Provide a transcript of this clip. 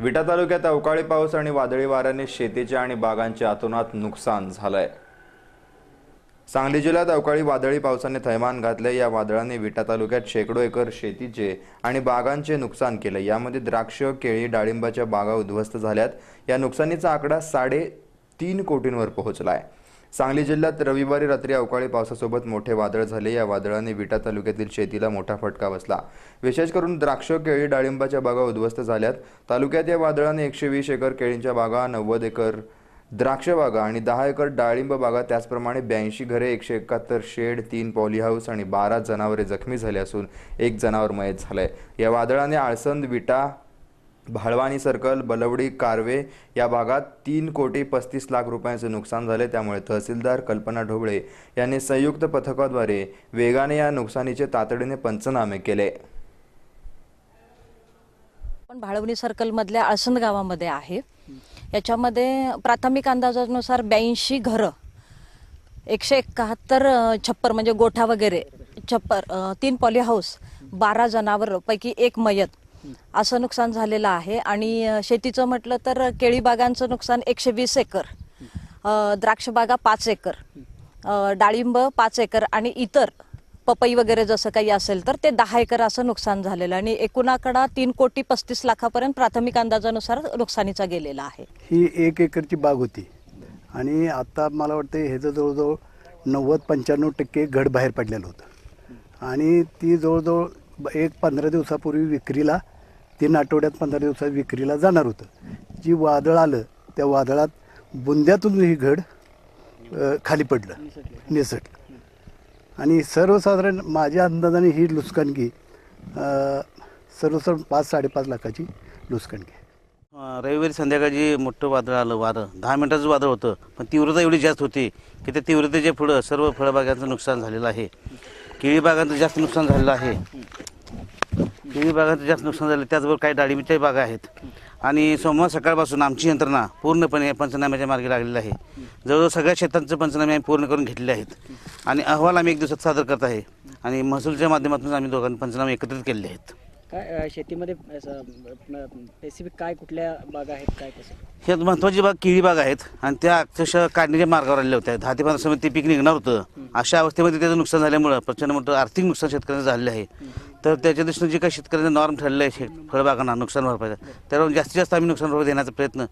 विटा तालुक्यात अवकाळी पाऊस आणि वादळी वाऱ्याने शेतीचे आणि बागांचे अतोनात नुकसान झालंय. सांगली जिल्ह्यात अवकाळी वादळी पावसाने थैमान घातले या वादळाने विटा तालुक्यात शेकडो एकर शेतीचे आणि बागांचे नुकसान केले यामध्ये द्राक्ष केळी डाळिंबाच्या बागा उद्ध्वस्त झाल्यात. या नुकसानीचा आकडा साडे तीन कोटींवर पोहोचलाय. सांगली जिल्ह्यात रविवारी रात्री अवकाळी पावसासोबत मोठे वादळ झाले. या वादळाने विटा तालुक्यातील शेतीला मोठा फटका बसला. विशेष करून द्राक्ष केळी डाळिंबाच्या बागा उद्ध्वस्त झाल्यात. तालुक्यात या वादळाने एकशे वीस एकर केळींच्या बागा नव्वद एकर द्राक्ष बागा आणि दहा एकर डाळिंब बागा त्याचप्रमाणे ब्याऐंशी घरे एकशे एकाहत्तर शेड तीन पॉली हाऊस आणि बारा जनावरे जखमी झाले असून एक जनावर मयत झालंय. या वादळाने आळसंद विटा भाळवानी सर्कल बलवडी कारवे या भागात तीन कोटी पस्तीस लाख रुपयांचे नुकसान झाले. त्यामुळे तहसीलदार कल्पना ढोबळे यांनी संयुक्त पथकाद्वारे वेगाने या नुकसानीचे तातडीने पंचनामे केले. पण भाळवणी सर्कलमधल्या आसंद गावामध्ये आहे. याच्यामध्ये प्राथमिक अंदाजानुसार ब्याऐंशी घरं एकशे एकाहत्तर छप्पर म्हणजे गोठा वगैरे छप्पर तीन पॉली हाऊस बारा जनावर पैकी एक मयत असं नुकसान झालेलं आहे. आणि शेतीचं म्हटलं तर केळी बागांचं नुकसान एकशे वीस एकर द्राक्षबागा पाच एकर डाळिंब पाच एकर आणि इतर पपई वगैरे जसं काही असेल तर ते दहा एकर असं नुकसान झालेलं आणि एकूण आकडा तीन कोटी पस्तीस लाखापर्यंत प्राथमिक अंदाजानुसार नुकसानीचा गेलेला आहे. ही एक एकरची बाग होती. आणि आता मला वाटतं ह्याचं जवळजवळ नव्वद पंच्याण्णव टक्के घड बाहेर पडलेलं होतं. आणि ती जवळजवळ ब- एक पंधरा दिवसापूर्वी विक्रीला तीन आठवड्यात पंधरा दिवसात विक्रीला जाणार होतं. जी वादळ आलं त्या वादळात बुंद्यातून ही घड खाली पडलं. निसटलं आणि सर्वसाधारण माझ्या अंदाजाने ही लुसकणगी सर्वसाधारण पाच साडेपाच लाखाची लुसकणगी रविवारी संध्याकाळी मोठं वादळ आलं वारं दहा मिनिटाचं वादळ होतं पण तीव्रता एवढी जास्त होती की त्या तीव्रतेच्या पुढं सर्व फळबागांचं नुकसान झालेलं आहे. केळी बागांचं जास्त नुकसान झालेलं आहे. केळी बागांचं जास्त नुकसान झालं त्याचबरोबर काही डाळिंबीच्या बागा आहेत. आणि सोमवार सकाळपासून आमची यंत्रणा पूर्णपणे पंचनाम्याच्या मार्गी लागलेली आहे. जवळजवळ सगळ्या शेतांचं पंचनामे आम्ही पूर्ण करून घेतलेले आहेत. आणि अहवाल आम्ही एक दिवसात सादर करत आहे. आणि महसूलच्या माध्यमातून आम्ही दोघांनी पंचनामे एकत्रित केलेले आहेत. काय शेतीमध्ये स्पेसिफिक काय कुठल्या बागा आहेत काय कसं? ह्यात महत्त्वाची बाग केळी बाग आहेत. आणि त्या अक्षरशः काढण्याच्या मार्गावर आलेल्या होत्या. दहा ते पंधरा समय ते पीक निघणार होतं. अशा अवस्थेमध्ये त्याचं नुकसान झाल्यामुळं प्रचंड मोठं आर्थिक नुकसान शेतकऱ्यांचं झालेलं आहे. तर त्याच्या दृष्टीने जे काही शेतकऱ्यांचा नॉर्म ठरलेलं आहे शे- फळबागांना नुकसान भरपाई त्यावर जास्तीत जास्त आम्ही नुकसान भरपाई देण्याचा प्रयत्न